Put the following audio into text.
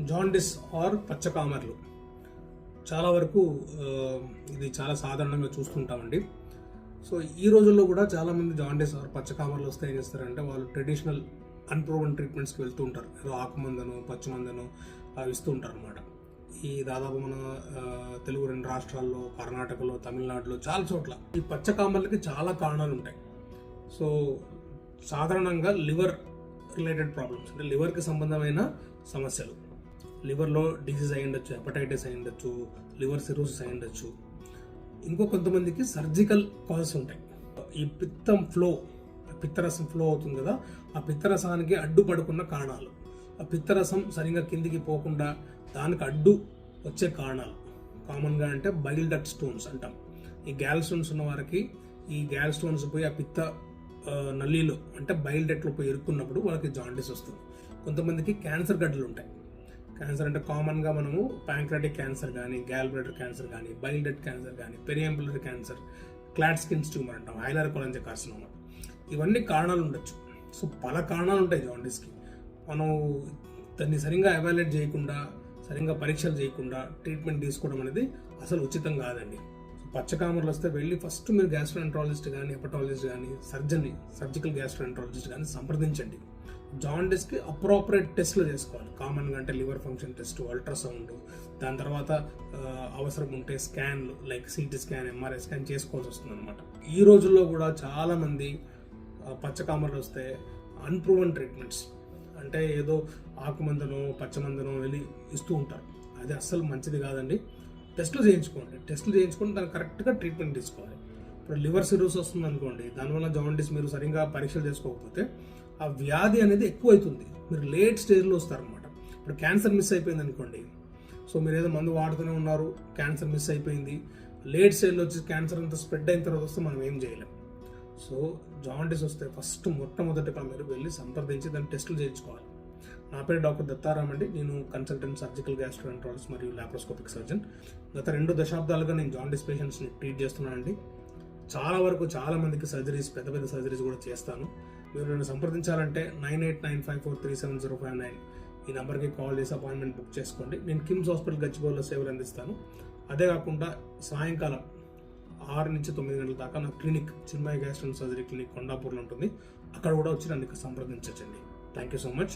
Jaundice are పచ్చకామర్లు. చాలా వరకు ఇది చాలా సాధారణంగా చూస్తుంటామండి. సో ఈ రోజుల్లో కూడా చాలామంది జాండిస్ ఆర్ పచ్చకామర్లు వస్తే ఏం చేస్తారంటే వాళ్ళు ట్రెడిషనల్ అన్ప్రూవన్ ట్రీట్మెంట్స్కి వెళ్తూ ఉంటారు. ఏదో ఆకుమందను పచ్చిమందను అవి ఇస్తూ ఉంటారు అనమాట ఈ దాదాపు మన తెలుగు రెండు రాష్ట్రాల్లో కర్ణాటకలో తమిళనాడులో చాలా చోట్ల ఈ పచ్చకామర్లకి చాలా కారణాలు ఉంటాయి. సో సాధారణంగా లివర్ రిలేటెడ్ ప్రాబ్లమ్స్ అంటే లివర్కి సంబంధమైన సమస్యలు. లివర్లో డిసీజ్ అయి ఉండొచ్చు హెపటైటిస్ అయి ఉండొచ్చు లివర్ సిరోసిస్ అయి ఉండొచ్చు. ఇంకో కొంతమందికి సర్జికల్ కాజెస్ ఉంటాయి. ఈ పిత్తం ఫ్లో పిత్తరసం ఫ్లో అవుతుంది కదా ఆ పిత్తరసానికి అడ్డుపడుకున్న కారణాలు. ఆ పిత్తరసం సరిగా కిందికి పోకుండా దానికి అడ్డు వచ్చే కారణాలు. కామన్గా అంటే బైల్ డక్ట్ స్టోన్స్ అంటాం. ఈ గ్యాల్ స్టోన్స్ ఉన్న వారికి ఈ గ్యాల్ స్టోన్స్ పోయి ఆ పిత్త నల్లిలో నల్లీలో అంటే బైల్ డక్ట్లో పోయి ఇరుక్కున్నప్పుడు వాళ్ళకి జాండీస్ వస్తుంది. కొంతమందికి క్యాన్సర్ గడ్డలు ఉంటాయి. క్యాన్సర్ అంటే కామన్గా మనము ప్యాంక్రాటిక్ క్యాన్సర్ కానీ గ్యాల్బ్రేటర్ క్యాన్సర్ కానీ బైల్ డెడ్ క్యాన్సర్ కానీ periampullary cancer Klatskin's tumour అంటాం హైలర్ కొలంజ కార్సినోమా. ఇవన్నీ కారణాలు ఉండొచ్చు. సో పల కారణాలు ఉంటాయి జాండీస్కి. మనం దాన్ని సరిగ్గా ఎవాల్యుయేట్ చేయకుండా సరిగ్గా పరీక్షలు చేయకుండా ట్రీట్మెంట్ తీసుకోవడం అనేది అసలు ఉచితం కాదండి. పచ్చకామర్లు వస్తే వెళ్ళి ఫస్ట్ మీరు గ్యాస్ట్రోఎంట్రాలజిస్ట్ కానీ హెపటాలజిస్ట్ కానీ సర్జన్ సర్జికల్ గ్యాస్ట్రోఎంట్రాలజిస్ట్ కానీ సంప్రదించండి. జాండీస్కి అప్రోపరేట్ టెస్ట్లు చేసుకోవాలి. కామన్గా అంటే లివర్ ఫంక్షన్ టెస్ట్ అల్ట్రాసౌండ్ దాని తర్వాత uh, అవసరం ఉంటే స్కాన్లు like CT scan MRI scan చేసుకోవాల్సి వస్తుంది అనమాట ఈ రోజుల్లో కూడా చాలామంది uh, పచ్చకామర్లు వస్తే అన్ప్రూవన్ ట్రీట్మెంట్స్ అంటే ఏదో ఆకుమందనో పచ్చమందనో వెళ్ళి ఇస్తూ ఉంటారు. అది అస్సలు మంచిది కాదండి. టెస్టులు చేయించుకోండి. టెస్టులు చేయించుకొని దానికి కరెక్ట్గా ట్రీట్మెంట్ తీసుకోవాలి. ఇప్పుడు లివర్ సిరోస్ వస్తుంది అనుకోండి దానివల్ల జాండీస్ మీరు సరిగ్గా పరీక్షలు చేసుకోకపోతే ఆ వ్యాధి అనేది ఎక్కువ అవుతుంది మీరు లేట్ స్టేజ్లో వస్తారనమాట ఇప్పుడు క్యాన్సర్ మిస్ అయిపోయింది అనుకోండి సో మీరు ఏదో మందు వాడుతూనే ఉన్నారు క్యాన్సర్ మిస్ అయిపోయింది. లేట్ స్టేజ్లో వచ్చి క్యాన్సర్ అంతా స్ప్రెడ్ అయిన తర్వాత వస్తే మనం ఏం చేయలేం. సో జాండీస్ వస్తే ఫస్ట్ మొట్టమొదటిగా మీరు వెళ్ళి సంప్రదించి దాన్ని టెస్టులు చేయించుకోవాలి. నా పేరు డాక్టర్ దత్తారాం అండి. నేను కన్సల్టెంట్ సర్జికల్ గ్యాస్ట్రోఎంట్రాలజిస్ట్ మరియు లాప్రోస్కోపిక్ సర్జన్ గత రెండు దశాబ్దాలుగా నేను జాండీస్ పేషెంట్స్ని ట్రీట్ చేస్తున్నానండి. చాలా వరకు చాలా మందికి సర్జరీస్ పెద్ద పెద్ద సర్జరీస్ కూడా చేస్తాను. మీరు నన్ను సంప్రదించాలంటే nine eight nine five four three seven zero five nine ఈ నెంబర్కి కాల్ చేసి అపాయింట్మెంట్ బుక్ చేసుకోండి. నేను కిమ్స్ హాస్పిటల్ గచ్చిబౌలిలో సేవలు అందిస్తాను. అదే కాకుండా సాయంకాలం ఆరు నుంచి తొమ్మిది గంటల దాకా నా clinic Chinmaya gastro surgery clinic కొండాపూర్లో ఉంటుంది. అక్కడ కూడా వచ్చి నన్ను సంప్రదించండి. Thank you so much